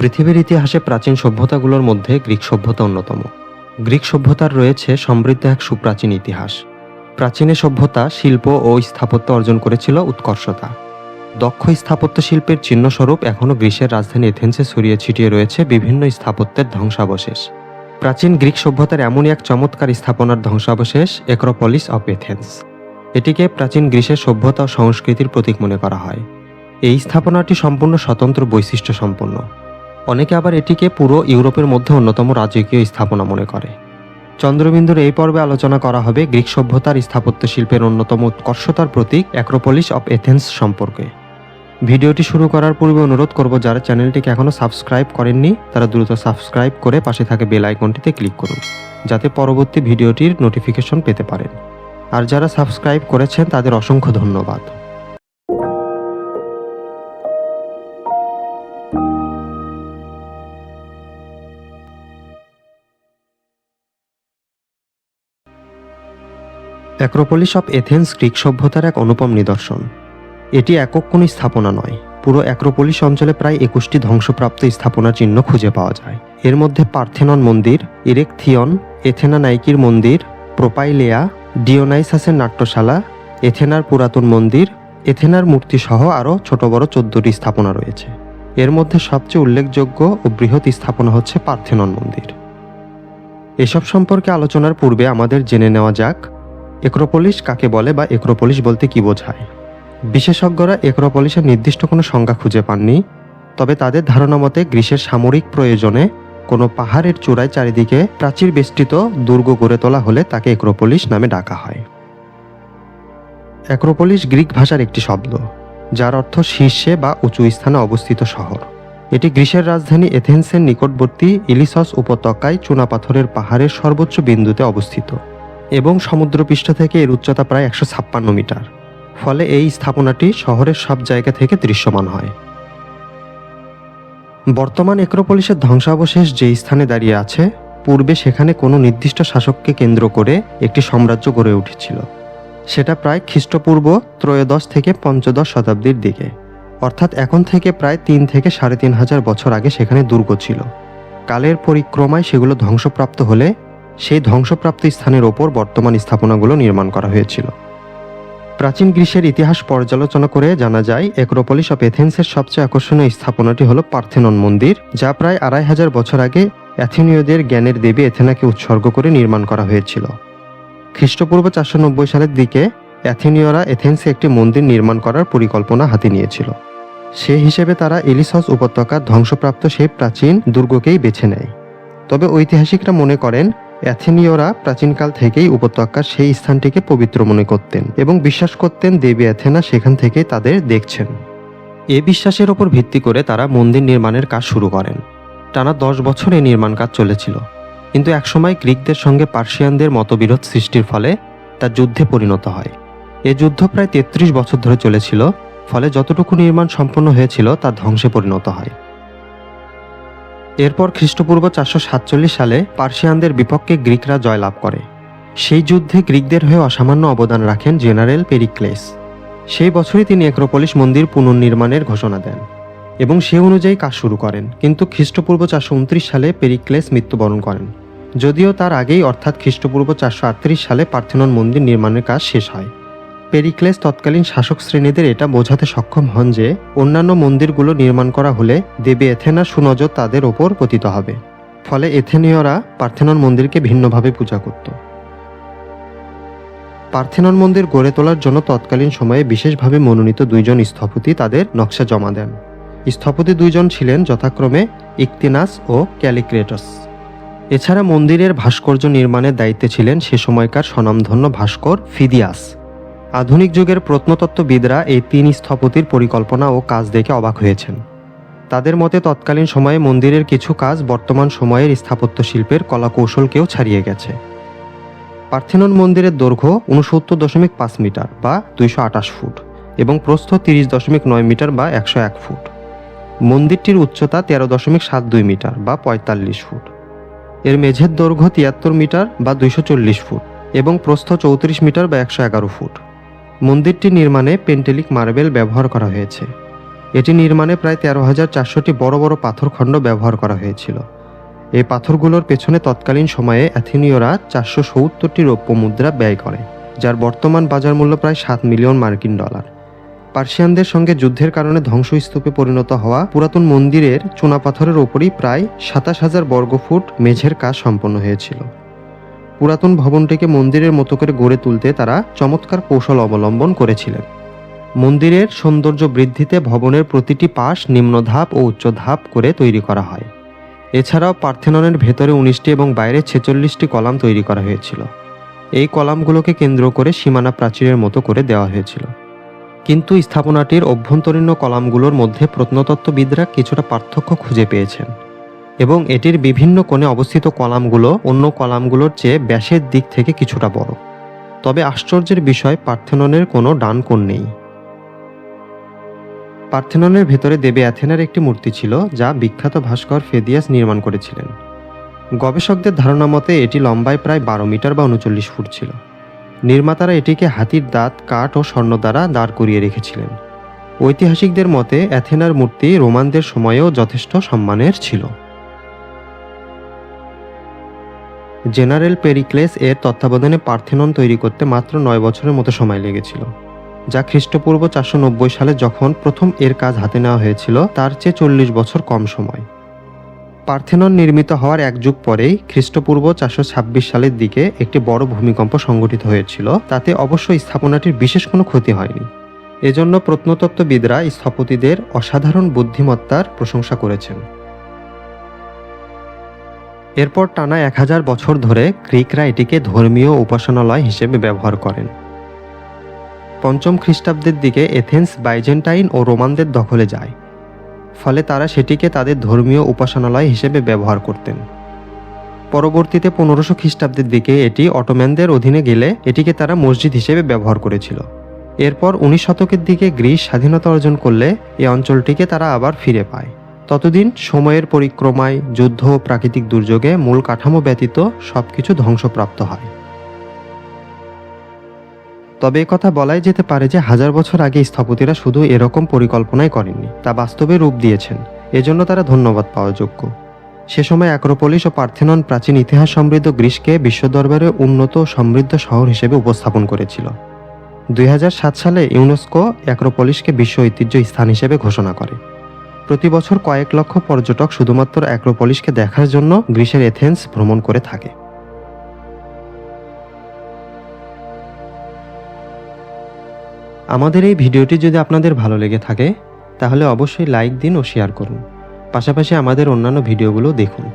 পৃথিবীর ইতিহাসে প্রাচীন সভ্যতাগুলোর মধ্যে গ্রিক সভ্যতা অন্যতম। গ্রিক সভ্যতার রয়েছে সমৃদ্ধ এক সুপ্রাচীন ইতিহাস। প্রাচীন সভ্যতা, শিল্প ও স্থাপত্য অর্জন করেছিল উৎকর্ষতা। দক্ষ স্থাপত্য শিল্পের চিহ্নস্বরূপ এখনও গ্রিসের রাজধানী এথেন্সে ছড়িয়ে ছিটিয়ে রয়েছে বিভিন্ন স্থাপত্যের ধ্বংসাবশেষ। প্রাচীন গ্রিক সভ্যতার এমনই এক চমৎকার স্থাপনার ধ্বংসাবশেষ একরোপলিস অফ এথেন্স। এটিকে প্রাচীন গ্রিসের সভ্যতা ও সংস্কৃতির প্রতীক মনে করা হয়। এই স্থাপনাটি সম্পূর্ণ স্বতন্ত্র বৈশিষ্ট্য সম্পন্ন অনেকে আবার এটিকে পুরো ইউরোপের মধ্যে অন্যতম রাজকীয় স্থাপনা মনে করে। চন্দ্রবিন্দুর এই পর্বে আলোচনা করা হবে গ্রিক সভ্যতার স্থাপত্য শিল্পের অন্যতম উৎকর্ষতার প্রতীক অ্যাক্রোপলিস অফ এথেন্স সম্পর্কে। ভিডিওটি শুরু করার পূর্বে অনুরোধ করব, যারা চ্যানেলটিকে এখনও সাবস্ক্রাইব করেননি, তারা দ্রুত সাবস্ক্রাইব করে পাশে থাকে বেল আইকনটিতে ক্লিক করুন, যাতে পরবর্তী ভিডিওটির নোটিফিকেশন পেতে পারেন। আর যারা সাবস্ক্রাইব করেছেন, তাদের অসংখ্য ধন্যবাদ। অ্যাক্রোপলিস অফ এথেন্স গ্রিক সভ্যতার এক অনুপম নিদর্শন। এটি একক কোনো স্থাপনা নয়, পুরো অ্যাক্রোপলিস অঞ্চলে প্রায় একুশটি ধ্বংসপ্রাপ্ত স্থাপনার চিহ্ন খুঁজে পাওয়া যায়। এর মধ্যে পার্থেনন মন্দির, ইরেকথিয়ন এথেনা নাইকির মন্দির, প্রোপাইলেয়া, ডিওনাইসাসের নাট্যশালা, এথেনার পুরাতন মন্দির, এথেনার মূর্তি সহ আরও ছোট বড় চোদ্দটি স্থাপনা রয়েছে। এর মধ্যে সবচেয়ে উল্লেখযোগ্য ও বৃহৎ স্থাপনা হচ্ছে পার্থেনন মন্দির। এসব সম্পর্কে আলোচনার পূর্বে আমাদের জেনে নেওয়া যাক একরোপলিস কাকে বলে বা একরোপলিস বলতে কি বোঝায়? বিশেষজ্ঞরা একরোপলিসের নির্দিষ্ট কোনো সংজ্ঞা খুঁজে পাননি, তবে তাদের ধারণা মতে গ্রীসের সামরিক প্রয়োজনে কোনো পাহাড়ের চূড়ায় চারিদিকে প্রাচীর বেষ্টিত দুর্গ গড়ে তোলা হলে তাকে একরোপলিস নামে ডাকা হয়। অ্যাক্রোপলিস গ্রিক ভাষার একটি শব্দ, যার অর্থ শীর্ষে বা উঁচু স্থানে অবস্থিত শহর। এটি গ্রীসের রাজধানী এথেন্সের নিকটবর্তী ইলিসস উপত্যকায় চুনাপাথরের পাহাড়ের সর্বোচ্চ বিন্দুতে অবস্থিত। এবং সমুদ্রপৃষ্ঠ থেকে এর উচ্চতা প্রায় একশো ছাপ্পান্ন মিটার, ফলে এই স্থাপনাটি শহরের সব জায়গা থেকে দৃশ্যমান হয়। বর্তমান একরোপলিসের ধ্বংসাবশেষ যে স্থানে দাঁড়িয়ে আছে, পূর্বে সেখানে কোনো নির্দিষ্ট শাসককে কেন্দ্র করে একটি সাম্রাজ্য গড়ে উঠেছিল। সেটা প্রায় খ্রিস্টপূর্ব ত্রয়োদশ থেকে পঞ্চদশ শতাব্দীর দিকে, অর্থাৎ এখন থেকে প্রায় তিন থেকে সাড়ে তিন হাজার বছর আগে সেখানে দুর্গ ছিল। কালের পরিক্রমায় সেগুলো ধ্বংসপ্রাপ্ত হলে সেই ধ্বংসপ্রাপ্ত স্থানের ওপর বর্তমান স্থাপনাগুলো নির্মাণ করা হয়েছিল। প্রাচীন গ্রীসের ইতিহাস পর্যালোচনা করে জানা যায় একরোপলিস অফ এথেন্সের সবচেয়ে আকর্ষণীয় স্থাপনাটি হল পার্থেনন মন্দির, যা প্রায় আড়াই হাজার বছর আগে অ্যাথেনীয়দের জ্ঞানের দেবী এথেনাকে উৎসর্গ করে নির্মাণ করা হয়েছিল। খ্রিস্টপূর্ব চারশো নব্বই সালের দিকে অ্যাথেনীয়রা এথেন্সে একটি মন্দির নির্মাণ করার পরিকল্পনা হাতে নিয়েছিল। সে হিসেবে তারা এলিসস উপত্যকার ধ্বংসপ্রাপ্ত সেই প্রাচীন দুর্গকেই বেছে নেয়। তবে ঐতিহাসিকরা মনে করেন অ্যাথেনীয়রা প্রাচীনকাল থেকেই উপত্যকার সেই স্থানটিকে পবিত্র মনে করতেন এবং বিশ্বাস করতেন দেবী অ্যাথেনা সেখান থেকে তাদের দেখছেন। এ বিশ্বাসের ওপর ভিত্তি করে তারা মন্দির নির্মাণের কাজ শুরু করেন। টানা দশ বছর এই নির্মাণ কাজ চলেছিল। কিন্তু একসময় গ্রিকদের সঙ্গে পার্সিয়ানদের মতবিরোধ সৃষ্টির ফলে তা যুদ্ধে পরিণত হয়। এ যুদ্ধ প্রায় তেত্রিশ বছর ধরে চলেছিল, ফলে যতটুকু নির্মাণ সম্পন্ন হয়েছিল তা ধ্বংসে পরিণত হয়। এরপর খ্রিস্টপূর্ব চারশো সাতচল্লিশ সালে পার্সিয়ানদের বিপক্ষে গ্রিকরা জয়লাভ করে। সেই যুদ্ধে গ্রিকদের হয়ে অসামান্য অবদান রাখেন জেনারেল পেরিক্লেস। সেই বছরই তিনি একরোপলিস মন্দির পুনর্নির্মাণের ঘোষণা দেন এবং সে অনুযায়ী কাজ শুরু করেন। কিন্তু খ্রিস্টপূর্ব চারশো উনত্রিশ সালে পেরিক্লেস মৃত্যুবরণ করেন। যদিও তার আগেই অর্থাৎ খ্রিস্টপূর্ব চারশো আটত্রিশ সালে পার্থেনন মন্দির নির্মাণের কাজ শেষ হয়। পেরিক্লেস তৎকালীন শাসক শ্রেণীদের এটা বোঝাতে সক্ষম হন যে, অন্যান্য মন্দিরগুলো নির্মাণ করা হলে দেবী এথেনার সুনজর তাদের ওপর পতিত হবে। ফলে এথেনীয়রা পার্থেনন মন্দিরকে ভিন্নভাবে পূজা করত। পার্থেনন মন্দির গড়ে তোলার জন্য তৎকালীন সময়ে বিশেষভাবে মনোনীত দুইজন স্থপতি তাদের নকশা জমা দেন। স্থপতি দুইজন ছিলেন যথাক্রমে ইকতিনাস ও ক্যালিক্রেটস। এছাড়া মন্দিরের ভাস্কর্য নির্মাণের দায়িত্বে ছিলেন সে সময়কার স্বনামধন্য ভাস্কর ফিদিয়াস। আধুনিক যুগের প্রত্নতত্ত্ববিদরা এই তিন স্থপতির পরিকল্পনা ও কাজ দেখে অবাক হয়েছেন। তাদের মতে তৎকালীন সময়ে মন্দিরের কিছু কাজ বর্তমান সময়ের স্থাপত্য শিল্পের কলাকৌশলকেও ছাড়িয়ে গেছে। পার্থেনন মন্দিরের দৈর্ঘ্য উনসত্তর দশমিক পাঁচ মিটার বা দুইশো আটাশ ফুট এবং প্রস্থ তিরিশ দশমিক নয় মিটার বা একশো এক ফুট। মন্দিরটির উচ্চতা তেরো দশমিক সাত দুই মিটার বা পঁয়তাল্লিশ ফুট। এর মেঝের দৈর্ঘ্য তিয়াত্তর মিটার বা দুইশো চল্লিশ ফুট এবং প্রস্থ চৌত্রিশ মিটার বা একশো এগারো ফুট। মন্দিরটি নির্মাণে পেন্টেলিক মার্বেল ব্যবহার করা হয়েছে। এটি নির্মাণে প্রায় তেরো হাজার চারশোটি বড় বড় পাথরখণ্ড ব্যবহার করা হয়েছিল। এই পাথরগুলোর পেছনে তৎকালীন সময়ে অ্যাথেনীয়রা চারশো সত্তরটি রৌপ্য মুদ্রা ব্যয় করে, যার বর্তমান বাজার মূল্য প্রায় সাত মিলিয়ন মার্কিন ডলার। পার্সিয়ানদের সঙ্গে যুদ্ধের কারণে ধ্বংসস্তূপে পরিণত হওয়া পুরাতন মন্দিরের চুনাপাথরের ওপরই প্রায় সাতাশ হাজার বর্গফুট মেঝের কাজ সম্পন্ন হয়েছিল। পুরাতন ভবনটিকে মন্দিরের মতো করে গড়ে তুলতে তারা চমৎকার কৌশল অবলম্বন করেছিলেন। মন্দিরের সৌন্দর্য বৃদ্ধিতে ভবনের প্রতিটি পাশ নিম্ন ধাপ ও উচ্চ ধাপ করে তৈরি করা হয়। এছাড়াও পার্থেননের ভেতরে উনিশটি এবং বাইরে ছেচল্লিশটি কলাম তৈরি করা হয়েছিল। এই কলামগুলোকে কেন্দ্র করে সীমানা প্রাচীরের মতো করে দেওয়া হয়েছিল। কিন্তু স্থাপনাটির অভ্যন্তরীণ কলামগুলোর মধ্যে প্রত্নতত্ত্ববিদরা কিছুটা পার্থক্য খুঁজে পেয়েছেন। এবং এটির বিভিন্ন কোণে অবস্থিত কলামগুলো অন্য কলামগুলোর চেয়ে ব্যাসের দিক থেকে কিছুটা বড়। তবে আশ্চর্যের বিষয়, পার্থেননের কোনো ডান কোণ নেই। পার্থেননের ভেতরে দেবী অ্যাথেনার একটি মূর্তি ছিল, যা বিখ্যাত ভাস্কর ফেদিয়াস নির্মাণ করেছিলেন। গবেষকদের ধারণা মতে, এটি লম্বায় প্রায় বারো মিটার বা উনচল্লিশ ফুট ছিল। নির্মাতারা এটিকে হাতির দাঁত, কাঠ ও স্বর্ণ দ্বারা দাঁড় করিয়ে রেখেছিলেন। ঐতিহাসিকদের মতে, অ্যাথেনার মূর্তি রোমানদের সময়েও যথেষ্ট সম্মানের ছিল। জেনারেল পেরিক্লেস এর তত্ত্বাবধানে পার্থেনন তৈরি করতে মাত্র নয় বছরের মতো সময় লেগেছিল, যা খ্রিস্টপূর্ব চারশো নব্বই সালে যখন প্রথম এর কাজ হাতে নেওয়া হয়েছিল, তার চেয়ে চল্লিশ বছর কম সময়। পার্থেনন নির্মিত হওয়ার এক যুগ পরেই খ্রিস্টপূর্ব চারশো ছাব্বিশ সালের দিকে একটি বড় ভূমিকম্প সংঘটিত হয়েছিল, তাতে অবশ্য স্থাপনাটির বিশেষ কোনো ক্ষতি হয়নি। এজন্য প্রত্নতত্ত্ববিদরা স্থপতিদের অসাধারণ বুদ্ধিমত্তার প্রশংসা করেছেন। এরপর টানা এক হাজার বছর ধরে গ্রিকরা এটিকে ধর্মীয় উপাসনালয় হিসেবে ব্যবহার করেন। পঞ্চম খ্রিস্টাব্দের দিকে এথেন্স বাইজেন্টাইন ও রোমানদের দখলে যায়, ফলে তারা সেটিকে তাদের ধর্মীয় উপাসনালয় হিসেবে ব্যবহার করতেন। পরবর্তীতে পনেরোশো খ্রিস্টাব্দের দিকে এটি অটোম্যানদের অধীনে গেলে এটিকে তারা মসজিদ হিসেবে ব্যবহার করেছিল। এরপর উনিশ শতকের দিকে গ্রিস স্বাধীনতা অর্জন করলে এই অঞ্চলটিকে তারা আবার ফিরে পায়। ততদিন সময়ের পরিক্রমায় যুদ্ধ ও প্রাকৃতিক দুর্যোগে মূল কাঠামো ব্যতীত সবকিছু ধ্বংসপ্রাপ্ত হয়। তবে কথা বলাই যেতে পারে যে হাজার বছর আগে স্থপতিরা শুধু এরকম পরিকল্পনাই করেননি, তা বাস্তবে রূপ দিয়েছেন। এজন্য তারা ধন্যবাদ পাওয়া যোগ্য। সে সময় অ্যাক্রোপলিস ও পার্থেনন প্রাচীন ইতিহাস সমৃদ্ধ গ্রিসকে বিশ্ব দরবারে উন্নত সমৃদ্ধ শহর হিসেবে উপস্থাপন করেছিল। দুই হাজার সাত সালে ইউনেস্কো অ্যাক্রোপলিসকে বিশ্ব ঐতিহ্য স্থান হিসেবে ঘোষণা করে। প্রতি বছর কয়েক লক্ষ পর্যটক শুধুমাত্র অ্যাক্রোপলিসকে দেখার জন্য গ্রিসের এথেন্স ভ্রমণ করে থাকে। আমাদের এই ভিডিওটি যদি আপনাদের ভালো লেগে থাকে, তাহলে অবশ্যই লাইক দিন ও শেয়ার করুন। পাশাপাশি আমাদের অন্যান্য ভিডিওগুলো দেখুন।